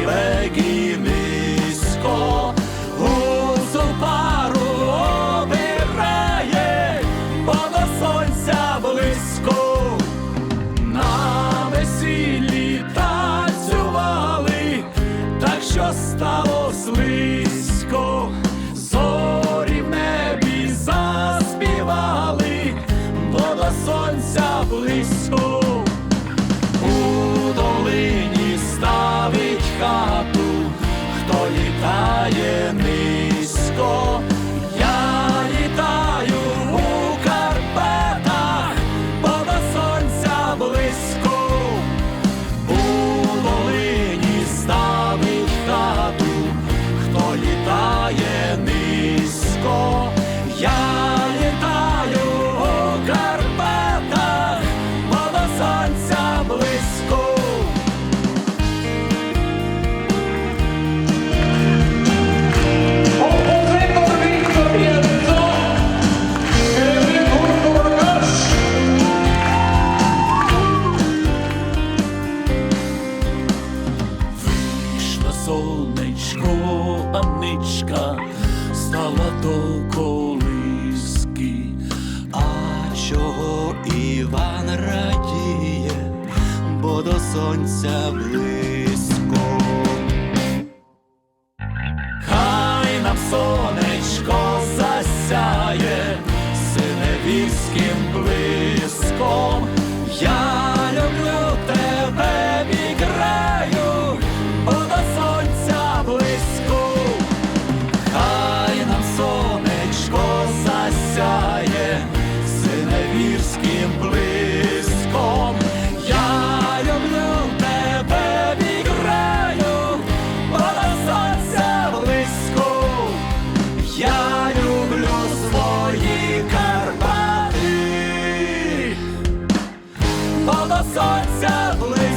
привілегії низько, гусу пару сонця близько, на весіллі танцювали, так що стало слизько, зорі небі заспівали, бо сонця близько. сяє низько. Аничко, Аничка, стала до колиски, а чого Іван радіє, бо до сонця близько. Сонця близько.